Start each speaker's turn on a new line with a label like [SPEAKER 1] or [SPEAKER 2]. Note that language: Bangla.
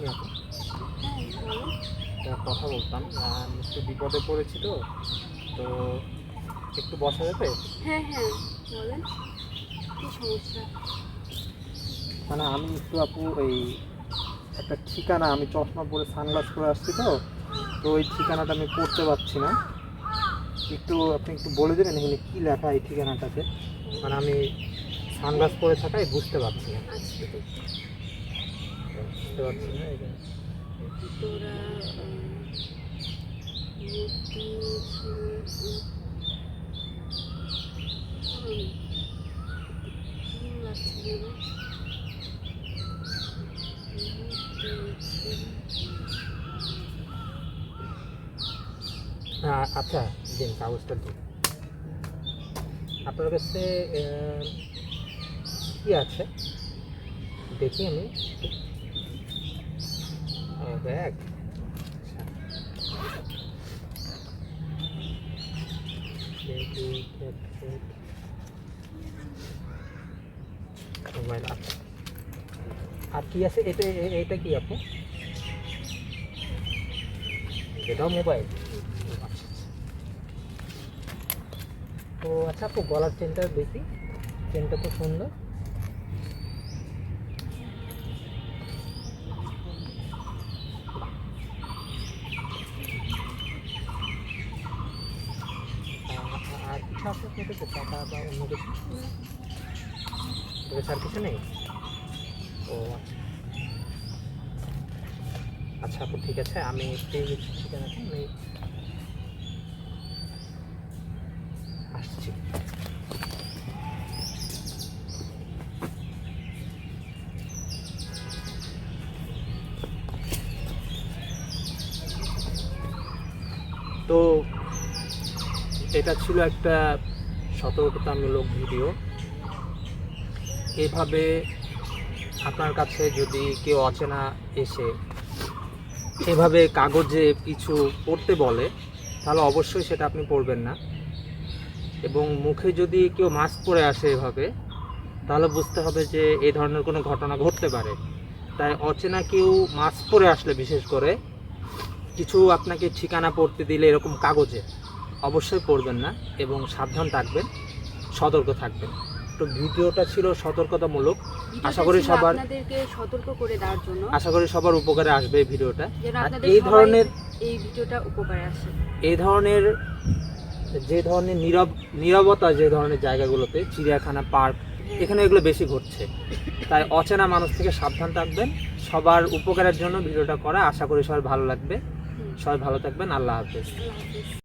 [SPEAKER 1] তুমি কথা বলতাম। একটু বিপদে পড়েছি তো। তো একটু বসা যাবে?
[SPEAKER 2] হ্যাঁ হ্যাঁ বলেন। কি সমস্যা?
[SPEAKER 1] মানে আমি একটু আপু এই একটা ঠিকানা আমি চশমা পরে সানগ্লাস পরে আসছি তো। তো ওই ঠিকানাটা আমি পড়তে পারছি না। একটু আপনি একটু বলে দেবেন এখানে কী লেখা এই ঠিকানাটাতে? মানে আমি সানগ্লাস পরে থাকায় বুঝতে পারছি না।
[SPEAKER 2] আচ্ছা
[SPEAKER 1] বুঝতে পারছি না এই
[SPEAKER 2] তোরা আহ,
[SPEAKER 1] আচ্ছা দিন কাগজটা দিন। আপনার কাছে কি আছে? দেখি আমি। দেখি। মোবাইল আচ্ছা আর কি আছে? এটা এটা কি আপু? এটাও মোবাইল ও, আচ্ছা, আপু গলার চেনটা দেখি। চেনটা তো সুন্দর আ- আর কিছু আছে আপনার টাকা বা অন্য কিছু। কিছু নেই? আচ্ছা। আচ্ছা আপু, ঠিক আছে, আমি পেয়ে গেছি আমি আসছি। তো এটা ছিল একটা সতর্কতামূলক ভিডিও। এভাবে আপনার কাছে যদি কেউ অচেনা এসে এভাবে কাগজে কিছু পড়তে বলে, তাহলে অবশ্যই সেটা আপনি পড়বেন না। এবং মুখে যদি কেউ মাস্ক পরে আসে এভাবে, তাহলে বুঝতে হবে যে এই ধরনের কোনো ঘটনা ঘটতে পারে। তাই অচেনা কেউ মাস্ক পরে আসলে বিশেষ করে, কিছু আপনাকে ঠিকানা পড়তে দিলে এরকম কাগজে। অবশ্যই করবেন না এবং সাবধান থাকবেন সতর্ক থাকবেন। তো ভিডিওটা ছিল সতর্কতামূলক। আশা করি সবার-
[SPEAKER 2] আপনাদেরকে সতর্ক করে দেওয়ার জন্য।
[SPEAKER 1] আশা করি সবার উপকারে আসবে এই ভিডিওটা। আর এই ধরনের
[SPEAKER 2] এই ভিডিওটা উপকারে আসে।
[SPEAKER 1] এই ধরনের যে ধরনের নীরব নীরবতা যে ধরনের জায়গাগুলোতে চিড়িয়াখানা পার্ক এখানে এগুলো বেশি ঘটছে। তাই অচেনা মানুষ থেকে সাবধান থাকবেন। সবার উপকারের জন্য ভিডিওটা করা। আশা করি সবার ভালো লাগবে। সবাই ভালো থাকবেন।
[SPEAKER 2] আল্লাহ হাফেজ।